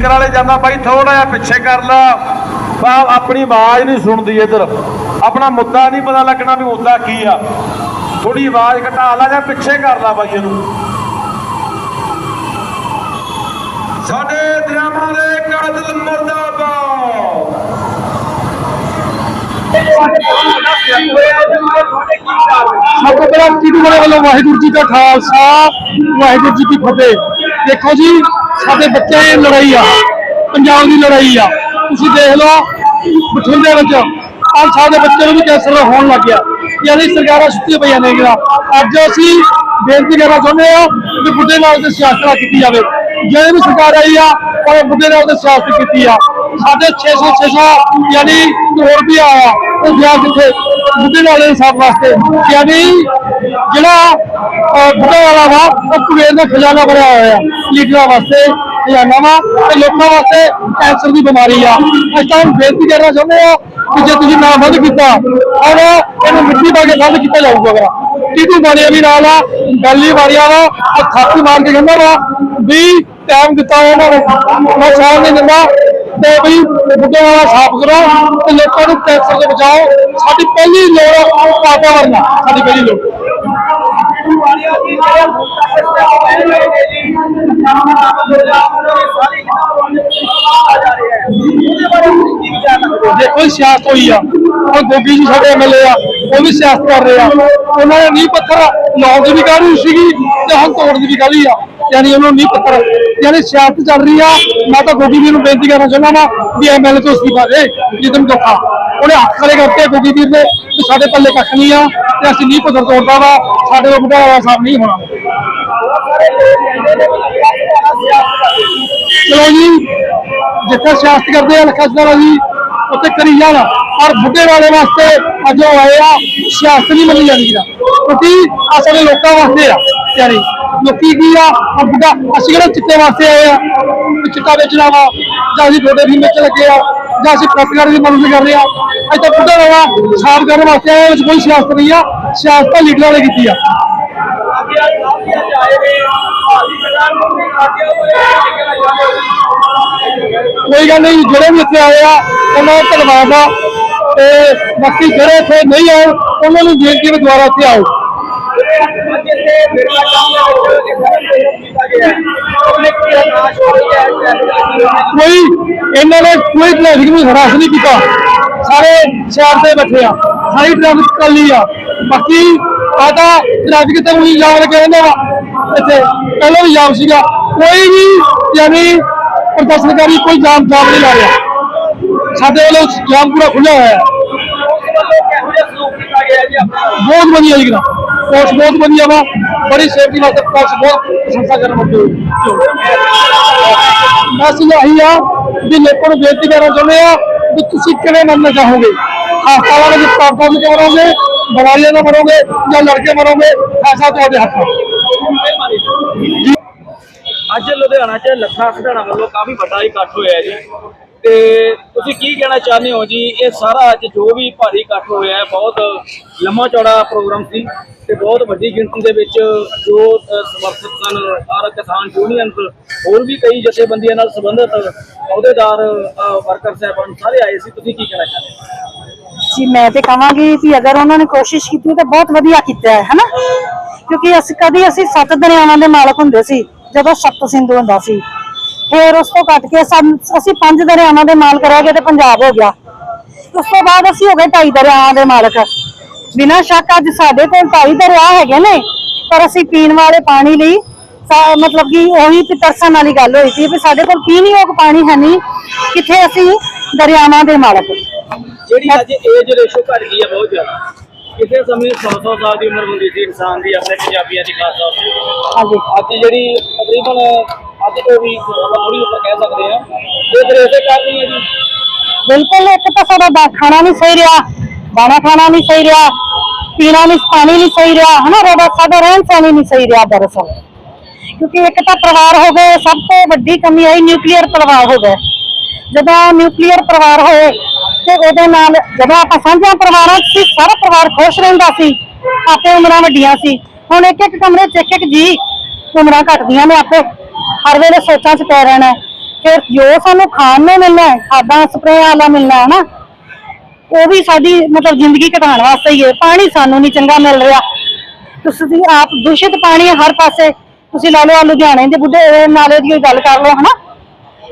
Speaker ਵਾਲੇ ਜਾਂਦਾ ਬਾਈ ਥੋੜਾ ਜਿਹਾ ਪਿੱਛੇ ਕਰ ਲਾ। ਬਾ ਆਪਣੀ ਆਵਾਜ਼ ਨਹੀਂ ਸੁਣਦੀ ਇੱਧਰ। ਆਪਣਾ ਮੁੱਦਾ ਨਹੀਂ ਪਤਾ ਲੱਗਣਾ ਵੀ ਮੁੱਦਾ ਕੀ ਆ। ਥੋੜੀ ਆਵਾਜ਼ ਘਟਾ ਲਾ ਜਾਂ ਪਿੱਛੇ ਕਰ ਲਾ ਬਾਈ ਇਹਨੂੰ। ਸਾਡੇ ਦਰਿਆਵਾਂ ਦੇ ਕਾਤਲ ਮੁਰਦਾਬਾਦ। ਸਭ ਤੋਂ ਪਹਿਲਾਂ ਟੀਟੂ ਵੱਲੋਂ ਵਾਹਿਗੁਰੂ ਜੀ ਕਾ ਖਾਲਸਾ, ਵਾਹਿਗੁਰੂ ਜੀ ਕੀ ਫਤਿਹ। ਦੇਖੋ ਜੀ ਸਾਡੇ ਬੱਚਿਆਂ ਦੀ ਲੜਾਈ ਆ, ਪੰਜਾਬ ਦੀ ਲੜਾਈ ਆ। ਤੁਸੀਂ ਦੇਖ ਲਓ, ਬਠਿੰਡੇ ਵਿੱਚ ਪੰਜ ਸਾਲ ਦੇ ਬੱਚੇ ਨੂੰ ਵੀ ਕੈਂਸਰ ਹੋਣ ਲੱਗ ਗਿਆ। ਯਾਨੀ ਸਰਕਾਰਾਂ ਸੁੱਤੀਆਂ ਪਈਆਂ ਨੇ ਜਿਹੜਾ ਅੱਜ ਅਸੀਂ ਬੇਨਤੀ ਕਰਨਾ ਚਾਹੁੰਦੇ ਹਾਂ ਕਿ ਬੁੱਢੇ ਨਾਲ ਤੇ ਸਿਆਸਤ ਨਾ ਕੀਤੀ ਜਾਵੇ। ਜਿਹੜੀ ਵੀ ਸਰਕਾਰ ਆਈ ਆ ਉਹ ਬੁੱਢੇ ਨਾਲ ਤੇ ਸਿਆਸਤ ਕੀਤੀ ਆ। ਸਾਡੇ 600 600 ਯਾਨੀ ਕਰੋੜ ਰੁਪਇਆ ਆਇਆ, ਉਹ ਗਿਆ ਕਿੱਥੇ? ਬੁੱਢੇ ਨਾਲ ਦੇ ਹਿਸਾਬ ਵਾਸਤੇ। ਯਾਨੀ ਜਿਹੜਾ ਬੁੱਢੇ ਵਾਲਾ ਵਾ, ਉਹ ਕੁਵੇਰ ਦਾ ਖਜ਼ਾਨਾ ਭਰਿਆ ਹੋਇਆ ਲੀਡਰਾਂ ਵਾਸਤੇ ਖਜ਼ਾਨਾ ਵਾ ਤੇ ਲੋਕਾਂ ਵਾਸਤੇ ਕੈਂਸਰ ਦੀ ਬਿਮਾਰੀ ਆ। ਇਸ ਟਾਈਮ ਬੇਨਤੀ ਕਰਨਾ ਚਾਹੁੰਦੇ ਆ ਕਿ ਜੇ ਤੁਸੀਂ ਨਾ ਬੰਦ ਕੀਤਾ ਔਰ ਇਹਨੂੰ ਮਿੱਟੀ ਪਾ ਕੇ ਬੰਦ ਕੀਤਾ ਜਾਊਗਾ ਅਗਰ ਟੀਟੂ ਬਾਣੀਆ ਵੀ ਨਾਲ ਆ? ਗੱਲੀ ਬਾਣੀਆ ਵਾ ਉਹ ਥਾਪੀ ਮਾਰ ਕੇ ਕਹਿੰਦਾ ਵਾ, ਵੀ ਟਾਈਮ ਦਿੱਤਾ ਉਹਨਾਂ ਨੂੰ। ਮੈਂ ਸਾਹ ਨਹੀਂ ਦਿੰਦਾ। ਤੇ ਵੀ ਬੁੱਢੇ ਵਾਲਾ ਸਾਫ਼ ਕਰੋ ਤੇ ਲੋਕਾਂ ਨੂੰ ਕੈਂਸਰ ਤੋਂ ਬਚਾਓ। ਸਾਡੀ ਪਹਿਲੀ ਲੋੜ ਵਾਤਾਵਰਨ ਆ, ਸਾਡੀ ਪਹਿਲੀ ਲੋੜ। ਦੇਖੋ ਜੀ, ਸਿਆਸਤ ਹੋਈ ਆ। ਹੁਣ ਗੋਗੀ ਜੀ ਸਾਡੇ ਐਮਐਲਏ ਆ, ਉਹ ਵੀ ਸਿਆਸਤ ਕਰ ਰਹੇ ਆ। ਉਹਨਾਂ ਨੇ ਨੀਂਹ ਪੱਥਰ ਲਾਉਣ ਦੀ ਵੀ ਕਾਹਲੀ ਸੀਗੀ ਤੇ ਹੁਣ ਤੋੜ ਦੀ ਵੀ ਕਾਹਲੀ ਆ। ਯਾਨੀ ਉਹਨਾਂ ਨੂੰ ਨੀਂਹ ਪੱਥਰ, ਯਾਨੀ ਸਿਆਸਤ ਚੱਲ ਰਹੀ ਆ। ਮੈਂ ਤਾਂ ਗੋਗੀ ਵੀਰ ਨੂੰ ਬੇਨਤੀ ਕਰਨਾ ਚਾਹੁੰਦਾ ਵਾਂ ਵੀ ਐਮਐਲਏ ਤੋਂ ਅਸਤੀਫਾ ਦੇ ਜਿੱਦਮ ਧੋਖਾ। ਉਹਨੇ ਹੱਥ ਖੜੇ ਕਰਤੇ ਗੋਗੀ ਵੀਰ ਨੇ ਕਿ ਸਾਡੇ ਪੱਲੇ ਕੱਖ ਨਹੀਂ ਆ ਤੇ ਅਸੀਂ ਨਹੀਂ ਪੱਥਰ ਤੋੜਦਾ ਵਾ, ਸਾਡੇ ਕੋਲ ਬੁਢਾ ਸਾਹਿਬ ਨਹੀਂ ਹੋਣਾ। ਚਲੋ ਜੀ, ਜਿੱਥੇ ਸਿਆਸਤ ਕਰਦੇ ਆ ਲੱਖਾ ਸਦਾਰਾ ਜੀ ਉੱਥੇ ਕਰੀ ਜਾਣ। ਔਰ ਬੁੱਢੇ ਵਾਲੇ ਵਾਸਤੇ ਅੱਜ ਉਹ ਆਏ ਆ, ਸਿਆਸਤ ਨਹੀਂ ਮੰਨੀ ਜਾਂਦੀ ਦਾ ਕਿਉਂਕਿ ਆ ਸਾਡੇ ਲੋਕਾਂ ਵਾਸਤੇ ਆ ਤਿਆਰੀ ਲੋਕੀ ਕੀ ਆ? ਆ ਅਸੀਂ ਕਿਹੜੇ ਚਿੱਟੇ ਵਾਸਤੇ ਆਏ ਆ? ਵੀ ਚਿੱਟਾ ਵੇਚਣਾ ਵਾ ਜਾਂ ਅਸੀਂ ਤੁਹਾਡੇ ਵੀ ਵਿੱਚ ਲੱਗੇ ਆ ਜਾਂ ਅਸੀਂ ਪੱਤਰਕਾਰ ਦੀ ਮਦਦ ਕਰ ਰਹੇ ਆ। ਅੱਜ ਤਾਂ ਬੁੱਢਾ ਵਾਲਾ ਸਾਫ਼ ਕਰਨ ਵਾਸਤੇ ਆਏ ਆ, ਇਹ ਵਿੱਚ ਕੋਈ ਸਿਆਸਤ ਨਹੀਂ ਆ। ਸਿਆਸਤ ਤਾਂ ਲੀਡਰਾਂ ਨੇ ਕੀਤੀ ਆ। ਕੋਈ ਗੱਲ ਨਹੀਂ ਜਿਹੜੇ ਵੀ ਇੱਥੇ ਆਏ ਆ ਉਹਨਾਂ ਦਾ ਧੰਨਵਾਦ ਆ। ਤੇ ਬਾਕੀ ਜਿਹੜੇ ਇੱਥੇ ਨਹੀਂ ਆਏ ਉਹਨਾਂ ਨੂੰ ਬੇਨਤੀ ਹੈ ਵੀ ਦੁਬਾਰਾ ਇੱਥੇ ਆਓ। ਕੋਈ ਇਹਨਾਂ ਨੇ ਕੋਈ ਟ੍ਰੈਫਿਕ ਨੂੰ ਹਰਾਸ ਨਹੀਂ ਕੀਤਾ ਸਾਰੇ ਸ਼ਹਿਰ ਤੇ ਬੈਠੇ ਆ ਸਾਰੀ ਟ੍ਰੈਫਿਕ ਕੱਲੀ ਆ ਬਾਕੀ ਆਦਾ ਟ੍ਰੈਫਿਕ ਤੇ ਵੀ ਜਾਮ ਲੱਗਿਆ ਰਹਿੰਦਾ ਵਾ ਇੱਥੇ ਪਹਿਲਾਂ ਵੀ ਜਾਮ ਸੀਗਾ ਕੋਈ ਵੀ ਯਾਨੀ ਪ੍ਰਦਰਸ਼ਨਕਾਰੀ ਕੋਈ ਜਾਮ ਜਾਮ ਨਹੀਂ ਲਾ ਰਿਹਾ ਸਾਡੇ ਵੱਲੋਂ ਜਾਮ ਪੂਰਾ ਖੁੱਲਿਆ ਹੋਇਆ ਹੈ ਬਹੁਤ ਵਧੀਆ ਜੀ ਨਾ ਕੋਚ ਬਹੁਤ ਵਧੀਆ ਵਾ, ਬੜੀ ਸੇਫਟੀ ਵਾਸਤੇ ਕੋਚ ਬਹੁਤ ਪ੍ਰਸ਼ੰਸਾ ਕਰਨ ਵਾਲੇ ਬਸ ਇਹੀ ਆ ਵੀ ਲੋਕਾਂ ਨੂੰ ਬੇਨਤੀ ਕਰਨਾ ਚਾਹੁੰਦੇ ਆ ਵੀ ਤੁਸੀਂ ਕਿਵੇਂ ਮੰਨਣਾ ਚਾਹੋਗੇ ਹਸਪਤਾਲਾਂ ਵਿੱਚ ਪਾਪਾ ਵੀ ਮਰੋਗੇ ਦਵਾਈਆਂ ਨਾਲ ਮਰੋਗੇ ਜਾਂ ਲੜਕੇ ਮਰੋਗੇ, ਐਸਾ ਤੁਹਾਡੇ ਹੱਥ ਅੱਜ ਲੁਧਿਆਣਾ 'ਚ ਲੱਖਾਂ ਸਿਧਾਣਾ ਵੱਲੋਂ ਕਾਫੀ ਵੱਡਾ ਇਕੱਠ ਹੋਇਆ ਜੀ। ਤੇ ਤੁਸੀਂ ਕੀ ਕਹਿਣਾ ਚਾਹੁੰਦੇ ਹੋ ਜੀ? ਇਹ ਸਾਰਾ ਅੱਜ ਜੋ ਵੀ ਭਾਰੀ ਇਕੱਠ ਹੋਇਆ ਹੈ, ਬਹੁਤ ਲੰਮਾ ਚੌੜਾ ਪ੍ਰੋਗਰਾਮ ਸੀ ਤੇ ਬਹੁਤ ਵੱਡੀ ਗਿਣਤੀ ਦੇ ਵਿੱਚ ਜੋ ਸਮਰਥਕ ਸਨ ਔਰ ਕਿਸਾਨ ਯੂਨੀਅਨਸ ਹੋਰ ਵੀ ਕਈ ਜਥੇਬੰਦੀਆਂ ਨਾਲ ਸੰਬੰਧਿਤ ਅਹੁਦੇਦਾਰ ਵਰਕਰ ਸਾਹਿਬਾਨ ਸਾਰੇ ਆਏ ਸੀ। ਤੁਸੀਂ ਕੀ ਕਹਿਣਾ ਚਾਹੁੰਦੇ ਹੋ? ਜੀ, ਮੈਂ ਤੇ ਕਹਾਂਗੀ ਕਿ ਅਗਰ ਉਹਨਾਂ ਨੇ ਕੋਸ਼ਿਸ਼ ਕੀਤੀ ਤਾਂ ਬਹੁਤ ਵਧੀਆ ਕੀਤਾ ਹੈ, ਹਨਾ? ਕਿਉਂਕਿ ਅਸੀਂ ਕਦੀ, ਅਸੀਂ ਸੱਤ ਦਰਿਆਵਾਂ ਦੇ ਮਾਲਕ ਹੁੰਦੇ ਸੀ, ਜਦੋਂ ਸੱਤ ਸਿੰਧੂ ਹੁੰਦਾ ਸੀ। ਫਿਰ ਉਸ ਤੋਂ ਕੱਟ ਕੇ ਸਾਨੂੰ- ਅਸੀਂ ਪੰਜ ਦਰਿਆਵਾਂ ਦੇ ਮਾਲਕ ਰਹਿ ਗਏ ਤੇ ਪੰਜਾਬ ਹੋ ਗਿਆ। ਉਸ ਤੋਂ ਬਾਅਦ ਅਸੀਂ ਹੋ ਗਏ ਢਾਈ ਦਰਿਆਵਾਂ ਦੇ ਮਾਲਕ। ਬਿਨਾਂ ਸ਼ੱਕ ਅੱਜ ਸਾਡੇ ਕੋਲ ਢਾਈ ਦਰਿਆ ਹੈਗੇ ਨੇ ਪਰ ਅਸੀਂ ਪੀਣ ਵਾਲੇ ਪਾਣੀ ਲਈ ਮਤਲਬ ਕਿ ਉਹੀ ਤਰਸਣ ਵਾਲੀ ਗੱਲ ਹੋਈ ਸੀ ਵੀ ਸਾਡੇ ਕੋਲ ਪੀਣ ਯੋਗ ਪਾਣੀ ਹੈ ਨਹੀਂ ਕਿੱਥੇ ਅਸੀਂ ਦਰਿਆਵਾਂ ਦੇ ਮਾਲਕ। ਜਿਹੜੀ ਅੱਜ ਏਜ ਰੇਸ਼ੋ ਘਟ ਗਈ ਹੈ ਬਹੁਤ ਜ਼ਿਆਦਾ। ਕਿਸੇ ਸਮੇਂ 100-100 ਸਾਲ ਦੀ ਉਮਰ ਹੁੰਦੀ ਸੀ ਇਨਸਾਨ ਦੀ ਆਪਣੇ ਪੰਜਾਬੀਆਂ ਦੀ ਖਾਸ ਤੌਰ ਤੇ। ਹਾਂਜੀ। ਅੱਜ ਜਿਹੜੀ ਤਕਰੀਬਨ ਅੱਜ ਤੋਂ ਵੀ ਥੋੜੀ ਉੱਪਰ ਕਹਿ ਸਕਦੇ ਆ। ਇਹ ਫਿਰ ਇਸੇ ਕਾਰਨ ਹੀ ਹੈ ਜੀ। ਬਿਲਕੁਲ, ਇੱਕ ਤਾਂ ਸਾਡਾ ਦਾ ਖਾਣਾ ਨਹੀਂ ਸਹੀ ਰਿਹਾ, ਦਾਣਾ ਖਾਣਾ ਨਹੀਂ ਸਹੀ ਰਿਹਾ, ਪੀਣਾ ਨਹੀਂ, ਪਾਣੀ ਨਹੀਂ ਸਹੀ ਰਿਹਾ, ਹਨਾ ਰੋਦਾ ਸਾਡਾ ਰਹਿਣ ਸਹਿਣ ਨਹੀਂ ਸਹੀ ਰਿਹਾ ਦਰਅਸਲ। ਕਿਉਂਕਿ ਇੱਕ ਤਾਂ ਪਰਿਵਾਰ ਹੋ ਗਏ, ਸਭ ਤੋਂ ਵੱਡੀ ਕਮੀ ਆਈ ਨਿਊਕਲੀਅਰ ਪਰਿਵਾਰ ਹੋ ਗਏ ਜਦੋਂ ਨਿਊਕਲੀਅਰ ਪਰਿਵਾਰ ਹੋਏ, ਤੇ ਉਹਦੇ ਨਾਲ ਜਦੋਂ ਆਪਾਂ ਸਾਂਝਾ ਪਰਿਵਾਰਾਂ 'ਚ ਸੀ, ਸਾਰਾ ਪਰਿਵਾਰ ਖੁਸ਼ ਰਹਿੰਦਾ ਸੀ, ਆਪੇ ਉਮਰਾਂ ਵੱਡੀਆਂ ਸੀ। ਹੁਣ ਇੱਕ ਇੱਕ ਕਮਰੇ 'ਚ ਇੱਕ ਇੱਕ ਜੀ ਉਮਰਾਂ ਘਟਦੀਆਂ ਨੇ ਆਪੇ। ਹਰ ਵੇਲੇ ਸੋਚਾਂ 'ਚ ਪੈ ਰਹਿਣਾ ਫਿਰ ਜੋ ਸਾਨੂੰ ਖਾਣ ਨੂੰ ਮਿਲਣਾ ਹੈ, ਖਾਦਾਂ, ਸਪਰੇਆਂ ਵਾਲਾ ਮਿਲਣਾ ਹੈ ਨਾ, ਉਹ ਵੀ ਸਾਡੀ ਮਤਲਬ ਜ਼ਿੰਦਗੀ ਘਟਾਉਣ ਵਾਸਤੇ ਹੀ ਹੈ। ਪਾਣੀ ਸਾਨੂੰ ਨਹੀਂ ਚੰਗਾ ਮਿਲ ਰਿਹਾ। ਤੁਸੀਂ ਆਪ ਦੂਸ਼ਿਤ ਪਾਣੀ ਹੈ ਹਰ ਪਾਸੇ। ਤੁਸੀਂ ਲਾ ਲਓ ਲੁਧਿਆਣੇ ਦੇ ਬੁੱਢੇ ਨਾਲੇ ਦੀ ਗੱਲ ਕਰ ਲਓ, ਹਨਾ?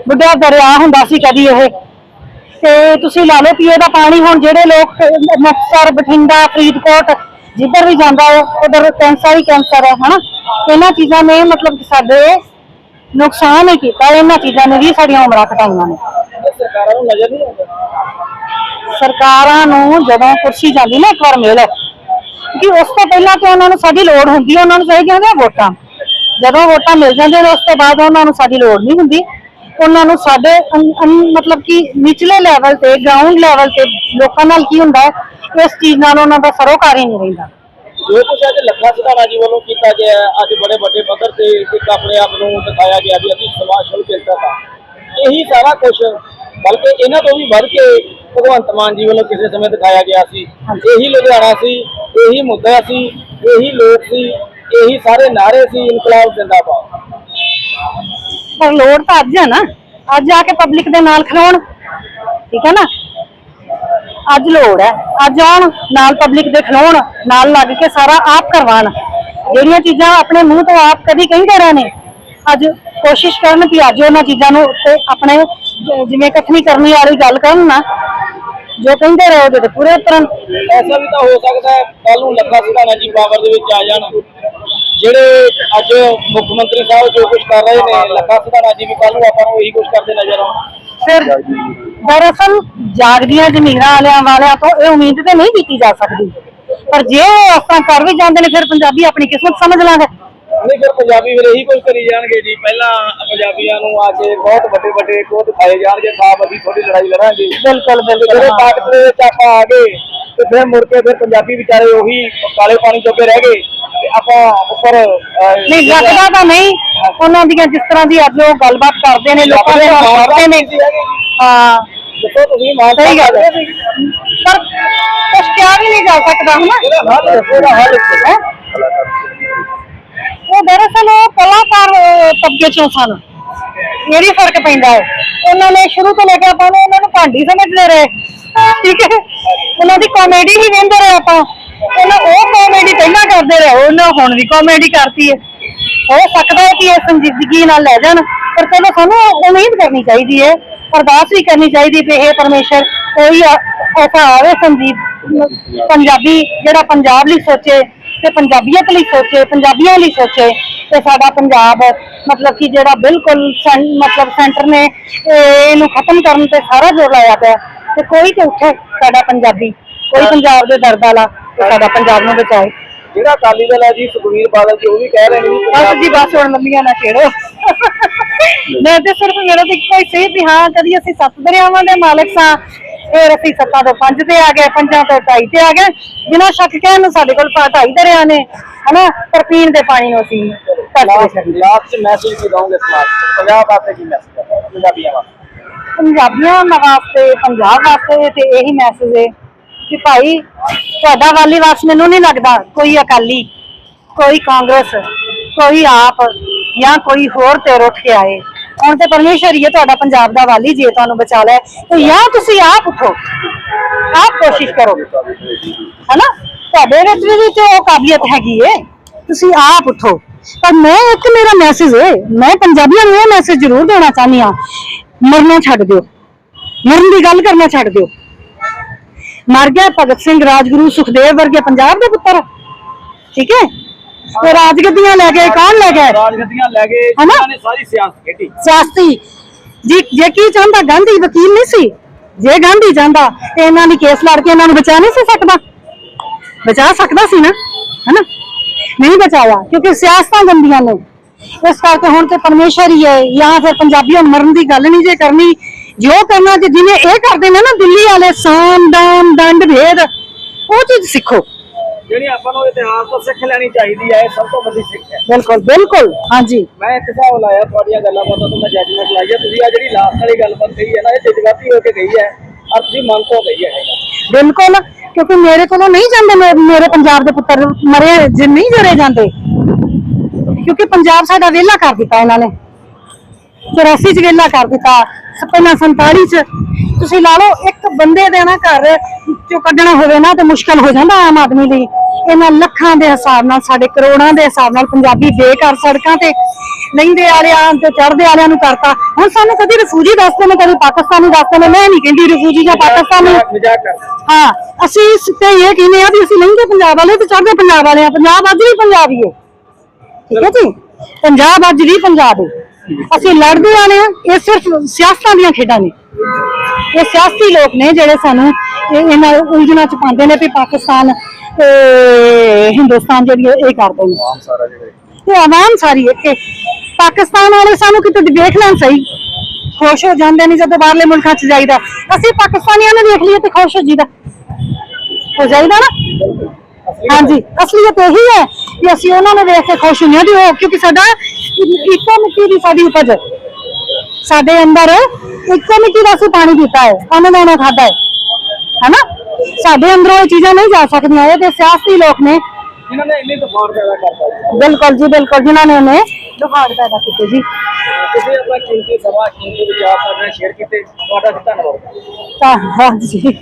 ਬੁੱਢਾ ਦਰਿਆ ਹੁੰਦਾ ਸੀ ਕਦੀ ਇਹ। ਤੇ ਤੁਸੀਂ ਲਾ ਲਓ ਪੀਏ ਦਾ ਪਾਣੀ ਹੁਣ ਜਿਹੜੇ ਲੋਕ, ਮੁਕਤਸਰ, ਬਠਿੰਡਾ, ਫਰੀਦਕੋਟ ਜਿੱਧਰ ਵੀ ਜਾਂਦਾ ਹੈ, ਉਧਰ ਕੈਂਸਰ ਹੀ ਕੈਂਸਰ ਹੈ, ਹਨਾ? ਇਹਨਾਂ ਚੀਜ਼ਾਂ ਨੇ ਮਤਲਬ ਸਾਡੇ ਨੁਕਸਾਨ ਹੀ ਕੀਤਾ ਇਹਨਾਂ ਚੀਜ਼ਾਂ ਨੇ ਵੀ ਸਾਡੀਆਂ ਉਮਰਾਂ ਘਟਾਈਆਂ ਨੇ। ਸਰਕਾਰਾਂ ਨੂੰ ਨਜ਼ਰ ਨਹੀਂ ਆਉਂਦਾ? ਸਰਕਾਰਾਂ ਨੂੰ ਜਦੋਂ ਕੁਰਸੀ ਜਾਂਦੀ ਨਾ ਇੱਕ ਵਾਰ ਮਿਲ ਕਿ ਉਸ ਤੋਂ ਪਹਿਲਾਂ ਤੇ ਉਹਨਾਂ ਨੂੰ ਸਾਡੀ ਲੋੜ ਹੁੰਦੀ ਹੈ ਉਹਨਾਂ ਨੂੰ ਚਾਹੀਦੀਆਂ ਹੁੰਦੀਆਂ ਵੋਟਾਂ। ਜਦੋਂ ਵੋਟਾਂ ਮਿਲ ਜਾਂਦੀਆਂ ਨੇ ਉਸ ਤੋਂ ਬਾਅਦ ਉਹਨਾਂ ਨੂੰ ਸਾਡੀ ਲੋੜ ਨਹੀਂ ਹੁੰਦੀ। ਉਹਨਾਂ ਨੂੰ ਸਾਡੇ ਮਤਲਬ ਕਿ ਨਿਚਲੇ ਲੈਵਲ ਤੇ ਗਰਾਊਂਡ ਲੈਵਲ ਤੇ ਲੋਕਾਂ ਨਾਲ ਕੀ ਹੁੰਦਾ ਇਸ ਚੀਜ਼ ਨਾਲ ਉਹਨਾਂ ਦਾ ਸਰੋਕਾਰ ਹੀ ਨਹੀਂ ਰਹਿੰਦਾ। ਜੋ ਕੁਛ ਅੱਜ ਲੱਖਾ ਸਿਧਾਣਾ ਜੀ ਵੱਲੋਂ ਕੀਤਾ ਗਿਆ ਅੱਜ ਬੜੇ ਵੱਡੇ ਪੱਧਰ ਤੇ ਇੱਕ ਆਪਣੇ ਆਪ ਨੂੰ ਦਿਖਾਇਆ ਗਿਆ ਵੀ ਅਸੀਂ ਸਮਾਜਸ਼ੀਲ ਚਿੰਤਾ ਦਾ ਇਹੀ ਸਾਰਾ ਕੁਝ ਬਲਕਿ ਇਹਨਾਂ ਤੋਂ ਵੀ ਵੱਧ ਕੇ ਭਗਵੰਤ ਮਾਨ ਜੀ ਵੱਲੋਂ ਕਿਸੇ ਸਮੇਂ ਦਿਖਾਇਆ ਗਿਆ ਸੀ। ਇਹੀ ਲੁਧਿਆਣਾ ਸੀ ਇਹੀ ਮੁੱਦਾ ਸੀ ਇਹੀ ਲੋਕ ਸੀ ਇਹੀ ਸਾਰੇ ਨਾਰੇ ਸੀ ਇਨਕਲਾਬ ਜ਼ਿੰਦਾਬਾਦ। ਪਰ ਲੋੜ ਤਾਂ ਅੱਜ ਹੈ ਨਾ ਅੱਜ ਆ ਕੇ ਪਬਲਿਕ ਦੇ ਨਾਲ ਖਲੋਣ। ਠੀਕ ਹੈ ਨਾ? ਅੱਜ ਲੋੜ ਹੈ। ਅੱਜ ਆਉਣ, ਨਾਲ ਪਬਲਿਕ ਦੇ ਖਲੋਣ, ਨਾਲ ਲੱਗ ਕੇ ਸਾਰਾ ਆਪ ਕਰਵਾਉਣ। ਜਿਹੜੀਆਂ ਚੀਜ਼ਾਂ ਆਪਣੇ ਮੂੰਹ ਤੋਂ ਆਪ ਕਦੀ ਕਹਿੰਦੇ ਰਹੇ ਨੇ ਅੱਜ ਕੋਸ਼ਿਸ਼ ਕਰਨ ਕਿ ਅੱਜ ਉਹਨਾਂ ਚੀਜ਼ਾਂ ਨੂੰ ਉੱਤੇ ਆਪਣੇ, ਜਿਵੇਂ ਇਕੱਠੀ ਕਰਨੀ ਵਾਲੀ ਗੱਲ ਕਰਨ ਨਾ, ਜੋ ਕਹਿੰਦੇ ਰਹੇ ਉਹਦੇ ਤੇ ਪੂਰੇ ਉਤਰਨ। ਐਸਾ ਵੀ ਤਾਂ ਹੋ ਸਕਦਾ ਕੱਲ ਨੂੰ ਲੱਖਾ ਸਿਧਾਣਾ ਜੀ ਪਾਵਰ ਦੇ ਵਿੱਚ ਆ ਜਾਣ। ਜਿਹੜੇ ਅੱਜ ਮੁੱਖ ਮੰਤਰੀ ਸਾਹਿਬ ਜੋ ਕੁਝ ਕਰ ਰਹੇ ਨੇ, ਲੱਖਾ ਸਿਧਾਣਾ ਜੀ ਵੀ ਕੱਲ ਨੂੰ ਆਪਾਂ ਨੂੰ ਇਹੀ ਕੁਝ ਕਰਦੇ ਨਜ਼ਰ ਆਉਣ। ਫਿਰ ਦਰਅਸਲ ਜਾਗਦੀਆਂ ਜ਼ਮੀਰਾਂ ਵਾਲਿਆਂ ਵਾਲਿਆਂ ਤੋਂ ਇਹ ਉਮੀਦ ਤੇ ਨਹੀਂ ਕੀਤੀ ਜਾ ਸਕਦੀ। ਪਰ ਜੇ ਉਹ ਇਸ ਤਰ੍ਹਾਂ ਕਰ ਵੀ ਜਾਂਦੇ ਨੇ, ਫਿਰ ਪੰਜਾਬੀ ਆਪਣੀ ਕਿਸਮਤ ਸਮਝ ਲਾਂਗੇ। ਨਹੀਂ ਫਿਰ ਪੰਜਾਬੀ ਫਿਰ ਇਹੀ ਕੁਝ ਕਰੀ ਜਾਣਗੇ ਜੀ। ਪਹਿਲਾਂ ਪੰਜਾਬੀਆਂ ਨੂੰ ਆ ਕੇ ਬਹੁਤ ਵੱਡੇ ਵੱਡੇ ਕੋਹ ਦਿਖਾਏ ਜਾਣਗੇ ਸਾਬ ਅਸੀਂ ਥੋੜੀ ਲੜਾਈ ਲੜਾਂਗੇ। ਬਿਲਕੁਲ ਬਿਲਕੁਲ। ਜਿਹੜੇ ਤਾਕਤ ਦੇ ਵਿੱਚ ਆਪਾਂ ਆ ਗਏ ਤੇ ਫਿਰ ਮੁੜ ਕੇ ਫਿਰ ਪੰਜਾਬੀ ਵਿਚਾਰੇ ਉਹੀ ਕਾਲੇ ਪਾਣੀ ਚੋਕੇ ਰਹਿ ਗਏ ਤੇ ਆਪਾਂ ਉੱਪਰ ਨਹੀਂ ਲੱਗਦਾ ਤਾਂ ਨਹੀਂ। ਉਹਨਾਂ ਦੀਆਂ ਜਿਸ ਤਰ੍ਹਾਂ ਦੀ ਅੱਜ ਉਹ ਗੱਲਬਾਤ ਕਰਦੇ ਨੇ ਲੋਕਾਂ ਦੇ ਨਾਲ ਕਰਦੇ ਨੇ। ਹਾਂ। ਦੱਸੋ ਤੁਸੀਂ ਮਾਨ ਸਹੀ ਗੱਲ ਹੈ। ਪਰ ਕੁਝ ਕਿਹਾ ਵੀ ਨਹੀਂ ਜਾ ਸਕਦਾ ਹਨਾ? ਇਹਦਾ ਹੱਲ ਇਹਦਾ ਹੱਲ। ਹੈਂ? ਉਹ ਦਰਅਸਲ ਉਹ ਕਲਾਕਾਰ ਤਬਕੇ ਚੋਂ ਸਨ। ਇਹ ਵੀ ਫ਼ਰਕ ਪੈਂਦਾ ਹੈ। ਉਹਨਾਂ ਨੇ ਸ਼ੁਰੂ ਤੋਂ ਲੈ ਕੇ ਆਪਾਂ ਨੂੰ ਉਹਨਾਂ ਨੂੰ ਭਾਂਡੀ ਸਮਝਦੇ ਰਹੇ। ਠੀਕ ਹੈ? ਉਹਨਾਂ ਦੀ ਕਾਮੇਡੀ ਹੀ ਵੇਂਦੇ ਰਹੇ ਆਪਾਂ। ਉਹਨਾਂ ਉਹ ਕਾਮੇਡੀ ਪਹਿਲਾਂ ਕਰਦੇ ਰਹੇ ਉਹਨਾਂ ਹੁਣ ਵੀ ਕਾਮੇਡੀ ਕਰਤੀ ਹੈ। ਹੋ ਸਕਦਾ ਹੈ ਕਿ ਇਹ ਸੰਜੀਦਗੀ ਨਾਲ ਲੈ ਜਾਣ, ਪਰ ਚਲੋ ਸਾਨੂੰ ਉਮੀਦ ਕਰਨੀ ਚਾਹੀਦੀ ਹੈ, ਅਰਦਾਸ ਵੀ ਕਰਨੀ ਚਾਹੀਦੀ ਵੀ ਇਹ ਪਰਮੇਸ਼ਰ, ਕੋਈ ਐਸਾ ਆਵੇ ਸੰਜੀਦ ਪੰਜਾਬੀ ਜਿਹੜਾ ਪੰਜਾਬ ਲਈ ਸੋਚੇ। ਤੇ ਪੰਜਾਬੀਅਤ ਲਈ ਸੋਚੇ ਪੰਜਾਬੀਆਂ ਲਈ ਸੋਚੇ ਤੇ ਸਾਡਾ ਪੰਜਾਬ ਮਤਲਬ ਕਿ ਜਿਹੜਾ ਬਿਲਕੁਲ ਮਤਲਬ ਸੈਂਟਰ ਨੇ ਇਹ ਇਹਨੂੰ ਖਤਮ ਕਰਨ ਤੇ ਸਾਰਾ ਜ਼ੋਰ ਲਾਇਆ ਪਿਆ। ਤੇ ਕੋਈ ਤੇ ਉੱਠੇ ਸਾਡਾ ਪੰਜਾਬੀ ਕੋਈ ਪੰਜਾਬ ਦੇ ਦਰਦ ਵਾਲਾ ਸਾਡਾ ਪੰਜਾਬ ਨੂੰ ਬਚਾਏ। ਜਿਹੜਾ ਅਕਾਲੀ ਦਲ ਹੈ ਜੀ ਸੁਖਵੀਰ ਬਾਦਲ ਜੀ ਉਹ ਵੀ ਕਹਿ ਰਹੇ ਨੇ ਬਸ ਜੀ ਬਸ ਹੁਣ ਲੰਮੀਆਂ ਨਾ ਛੇੜੋ ਮੈਂ ਤੇ ਸਿਰਫ ਮੇਰਾ ਤਾਂ ਇੱਕੋ ਹੀ ਸੀ ਵੀ ਹਾਂ ਕਦੀ ਅਸੀਂ ਸੱਤ ਦਰਿਆਵਾਂ ਦੇ ਮਾਲਕ ਸਾਂ ਫਿਰ ਅਸੀਂ ਸੱਤਾਂ ਤੋਂ ਪੰਜ ਤੇ ਆ ਗਏ ਪੰਜਾਂ ਤੋਂ ਢਾਈ ਤੇ ਆ ਗਏ। ਬਿਨਾਂ ਸ਼ੱਕ ਕਹਿਣ ਨੂੰ ਸਾਡੇ ਕੋਲ ਢਾਈ ਦਰਿਆ ਨੇ ਹਨਾ? ਪਰ ਪੀਣ ਦੇ ਪਾਣੀ ਨੂੰ ਅਸੀਂ ਘੱਟ ਦੇ ਸਕਦੇ। ਲਾਸਟ ਮੈਸੇਜ ਕੀ ਦਵਾਂਗੇ ਸਮਾਜ ਨੂੰ? ਪੰਜਾਬ ਵਾਸਤੇ ਕੀ ਮੈਸੇਜ ਹੈ? ਪੰਜਾਬੀਆਂ ਵਾਸਤੇ। ਪੰਜਾਬੀਆਂ ਵਾਸਤੇ ਪੰਜਾਬ ਵਾਸਤੇ ਤੇ ਇਹੀ ਮੈਸੇਜ ਹੈ ਕਿ ਭਾਈ ਤੁਹਾਡਾ ਵਾਲੀ ਵਾਸ ਮੈਨੂੰ ਨਹੀਂ ਲੱਗਦਾ। ਕੋਈ ਅਕਾਲੀ ਕੋਈ ਕਾਂਗਰਸ ਕੋਈ ਆਪ ਜਾਂ ਕੋਈ ਹੋਰ ਤੇ ਉੱਠ ਕੇ ਆਏ। ਹੁਣ ਤੇ ਪਰਮੇਸ਼ਰ ਹੀ ਹੈ ਤੁਹਾਡਾ ਪੰਜਾਬ ਦਾ ਵਾਲੀ, ਜੇ ਤੁਹਾਨੂੰ ਬਚਾ ਲੈ। ਤੇ ਜਾਂ ਤੁਸੀਂ ਆਪ ਉਠੋ। ਆਪ ਕੋਸ਼ਿਸ਼ ਕਰੋ। ਹਨਾ? ਤੁਹਾਡੇ ਵਿੱਚ ਵੀ ਤੇ ਉਹ ਕਾਬਲੀਅਤ ਹੈਗੀ ਏ। ਤੁਸੀਂ ਆਪ ਉਠੋ। ਪਰ ਮੈਂ ਇੱਕ ਮੇਰਾ ਮੈਸੇਜ ਹੈ ਮੈਂ ਪੰਜਾਬੀਆਂ ਨੂੰ ਇਹ ਮੈਸੇਜ ਜ਼ਰੂਰ ਦੇਣਾ ਚਾਹੁੰਦੀ ਹਾਂ। ਮਰਨਾ ਛੱਡ ਦਿਓ। ਮਰਨ ਦੀ ਗੱਲ ਕਰਨਾ ਛੱਡ ਦਿਓ। ਮਰ ਗਿਆ ਭਗਤ ਸਿੰਘ ਰਾਜਗੁਰੂ ਸੁਖਦੇਵ ਵਰਗੇ ਪੰਜਾਬ ਦੇ ਪੁੱਤਰ। ਠੀਕ ਹੈ ਤੇ ਰਾਜਗੱਦੀਆਂ ਲੈ ਗਏ ਕੌਣ ਲੈ ਗਏ ਰਾਜਗੱਦੀਆਂ ਲੈ ਗਏ ਹਨਾ? ਜਿਨ੍ਹਾਂ ਨੇ ਸਾਰੀ ਸਿਆਸਤ ਖੇਡੀ। ਸਿਆਸਤੀ। ਜੀ ਜੇ ਕੀ ਚਾਹੁੰਦਾ ਗਾਂਧੀ ਵਕੀਲ ਨਹੀਂ ਸੀ? ਜੇ ਗਾਂਧੀ ਚਾਹੁੰਦਾ ਤੇ ਇਹਨਾਂ ਦੀ ਕੇਸ ਲੜ ਕੇ ਇਹਨਾਂ ਨੂੰ ਬਚਾ ਨਹੀਂ ਸੀ ਸਕਦਾ? ਬਚਾ ਸਕਦਾ ਸੀ ਨਾ? ਹਨਾ? ਨਹੀਂ ਬਚਾਇਆ ਕਿਉਂਕਿ ਸਿਆਸਤਾਂ ਗੰਦੀਆਂ ਨੇ। ਇਸ ਕਰਕੇ ਹੁਣ ਤੇ ਪਰਮੇਸ਼ਰ ਹੀ ਹੈ। ਜਾਂ ਫਿਰ ਪੰਜਾਬੀਆਂ ਨੂੰ ਮਰਨ ਦੀ ਗੱਲ ਨਹੀਂ ਜੇ ਕਰਨੀ। ਜੋ ਕਰਨਾ ਜੇ ਜਿਵੇਂ ਇਹ ਕਰਦੇ ਨੇ ਨਾ ਦਿੱਲੀ ਵਾਲੇ ਸਾਮ ਦਾਮ ਦੰਡ ਭੇਦ ਉਹ ਚੀਜ਼ ਸਿੱਖੋ। ਜਿਹੜੀ ਆਪਾਂ ਨੂੰ ਇਤਿਹਾਸ ਤੋਂ ਸਿੱਖ ਲੈਣੀ ਚਾਹੀਦੀ ਹੈ ਇਹ ਸਭ ਤੋਂ ਵੱਡੀ ਸਿੱਖ ਹੈ। ਬਿਲਕੁਲ ਬਿਲਕੁਲ। ਹਾਂਜੀ। ਮੈਂ ਇੱਕ ਹਿਸਾਬ ਲਾਇਆ ਤੁਹਾਡੀਆਂ ਗੱਲਾਂ ਬਾਤਾਂ ਤੋਂ ਮੈਂ ਜੱਜਮੈਂਟ ਲਾਈ ਹੈ। ਤੁਸੀਂ ਆ ਜਿਹੜੀ ਲਾਸਟ ਵਾਲੀ ਗੱਲਬਾਤ ਕਹੀ ਹੈ ਨਾ ਇਹ ਜਜ਼ਬਾਤੀ ਹੋ ਕੇ ਗਈ ਹੈ ਔਰ ਤੁਸੀਂ ਮਨ ਤੋਂ ਗਈ ਹੈ। ਬਿਲਕੁਲ ਕਿਉਂਕਿ ਮੇਰੇ ਕੋਲੋਂ ਨਹੀਂ ਜਾਂਦੇ ਮੇਰੇ ਪੰਜਾਬ ਦੇ ਪੁੱਤਰ ਮਰੇ ਜੇ ਨਹੀਂ ਜਰੇ ਜਾਂਦੇ। ਕਿਉਂਕਿ ਪੰਜਾਬ ਸਾਡਾ ਵਿਹਲਾ ਕਰ ਦਿੱਤਾ ਇਹਨਾਂ ਨੇ। 84 ਚ ਵਿਹਲਾ ਕਰ ਦਿੱਤਾ ਪਹਿਲਾਂ 47 ਚ। ਤੁਸੀਂ ਲਾ ਲਓ ਇੱਕ ਬੰਦੇ ਦੇ ਨਾ ਘਰ ਚੋਂ ਕੱਢਣਾ ਹੋਵੇ ਨਾ ਤੇ ਮੁਸ਼ਕਲ ਹੋ ਜਾਂਦਾ ਆਮ ਆਦਮੀ ਲਈ। ਇਹਨਾਂ ਲੱਖਾਂ ਦੇ ਹਿਸਾਬ ਨਾਲ ਸਾਡੇ ਕਰੋੜਾਂ ਦੇ ਹਿਸਾਬ ਨਾਲ ਪੰਜਾਬੀ ਬੇਘਰ ਸੜਕਾਂ ਤੇ ਲੈਂਦੇ ਵਾਲਿਆਂ ਤੇ ਚੜ੍ਹਦੇ ਵਾਲਿਆਂ ਨੂੰ ਕਰਤਾ। ਹੁਣ ਸਾਨੂੰ ਕਦੀ ਰਫੂਜੀ ਦੱਸਦੇ ਨੇ ਕਦੀ ਪਾਕਿਸਤਾਨੀ ਦੱਸਦੇ ਨੇ ਮੈਂ ਨਹੀਂ ਕਹਿੰਦੀ ਰਫੂਜੀ ਜਾਂ ਪਾਕਿਸਤਾਨੀ ਹਾਂ ਅਸੀਂ ਸਿੱਧੇ ਇਹ ਕਹਿੰਦੇ ਆ ਵੀ ਅਸੀਂ ਲਹਿੰਦੇ ਪੰਜਾਬ ਵਾਲੇ ਤੇ ਚੜ੍ਹਦੇ ਪੰਜਾਬ ਵਾਲੇ ਆ। ਪੰਜਾਬ ਅੱਜ ਵੀ ਪੰਜਾਬ ਹੀ ਹੈ। ਠੀਕ ਹੈ ਜੀ? ਪੰਜਾਬ ਅੱਜ ਵੀ ਪੰਜਾਬ ਹੈ। ਅਸੀਂ ਲੜਦੇ ਆਲੇ ਆ ਇਹ ਸਿਰਫ ਸਿਆਸਤਾਂ ਦੀਆਂ ਖੇਡਾਂ ਨੇ। ਇਹ ਸਿਆਸੀ ਲੋਕ ਨੇ ਜਿਹੜੇ ਸਾਨੂੰ ਇਹ- ਇਹਨਾਂ ਉਲਝਣਾਂ ਚ ਪਾਉਂਦੇ ਨੇ ਵੀ ਪਾਕਿਸਤਾਨ ਹਿੰਦੁਸਤਾਨ ਜਿਹੜੀ ਇਹ ਕਰਦੇ ਨੇ ਆਮ ਸਾਰਾ ਜਿਹੜੇ ਤੇ ਆਵਾਮ ਸਾਰੀ ਇੱਥੇ ਪਾਕਿਸਤਾਨ ਵਾਲੇ ਸਾਨੂੰ ਕਿਤੇ ਦੇਖ ਲੈਣ ਸਹੀ? ਖੁਸ਼ ਹੋ ਜਾਂਦੇ ਨੇ ਜਦੋਂ ਬਾਹਰਲੇ ਮੁਲਕਾਂ 'ਚ ਜਾਈਦਾ। ਅਸੀਂ ਪਾਕਿਸਤਾਨੀਆਂ ਨੂੰ ਦੇਖ ਲਈਏ ਤੇ ਖੁਸ਼ ਹੋ ਜੀਦਾ ਹੋ ਜਾਈਦਾ ਨਾ? ਹਾਂਜੀ। ਅਸਲੀਅਤ ਇਹੀ ਹੈ ਕਿ ਅਸੀਂ ਉਹਨਾਂ ਨੂੰ ਵੇਖ ਕੇ ਖੁਸ਼ ਹੁੰਦੇ। ਹਾਂ ਕਿਉਂਕਿ ਸਾਡਾ ਇੱਕੋ ਮਿੱਟੀ ਦੀ ਸਾਡੀ ਉਪਜ ਹੈ। ਸਾਡੇ ਅੰਦਰ ਇੱਕੋ ਮਿੱਟੀ ਦਾ ਅਸੀਂ ਪਾਣੀ ਪੀਤਾ ਹੈ ਅੰਨ ਦਾਣਾ ਖਾਦਾ ਹੈ। ਹੈਨਾ? ਸਾਡੇ ਅੰਦਰੋਂ ਇਹ ਚੀਜ਼ਾਂ ਨਹੀਂ ਜਾ ਸਕਦੀਆਂ ਇਹ ਤੇ ਸਿਆਸੀ ਲੋਕ ਨੇ। ਜਿਨ੍ਹਾਂ ਨੇ ਇੰਨੀ ਤੂਫਾਨ ਪੈਦਾ ਕਰਤਾ ਜੀ। ਬਿਲਕੁਲ ਜੀ ਬਿਲਕੁਲ ਜਿਨ੍ਹਾਂ ਨੇ ਉਹਨੇ ਦੁਹਾੜ ਪੈਦਾ ਕੀਤੇ ਜੀ। ਤੁਸੀਂ ਆਪਣਾ ਕੀਮਤੀ ਸਮਾਂ ਕੀਮਤੀ ਵਿਚਾਰ ਸਾਡੇ ਨਾਲ ਸ਼ੇਅਰ ਕੀਤੇ ਤੁਹਾਡਾ ਧੰਨਵਾਦ। ਤਾਂ ਹਾਂਜੀ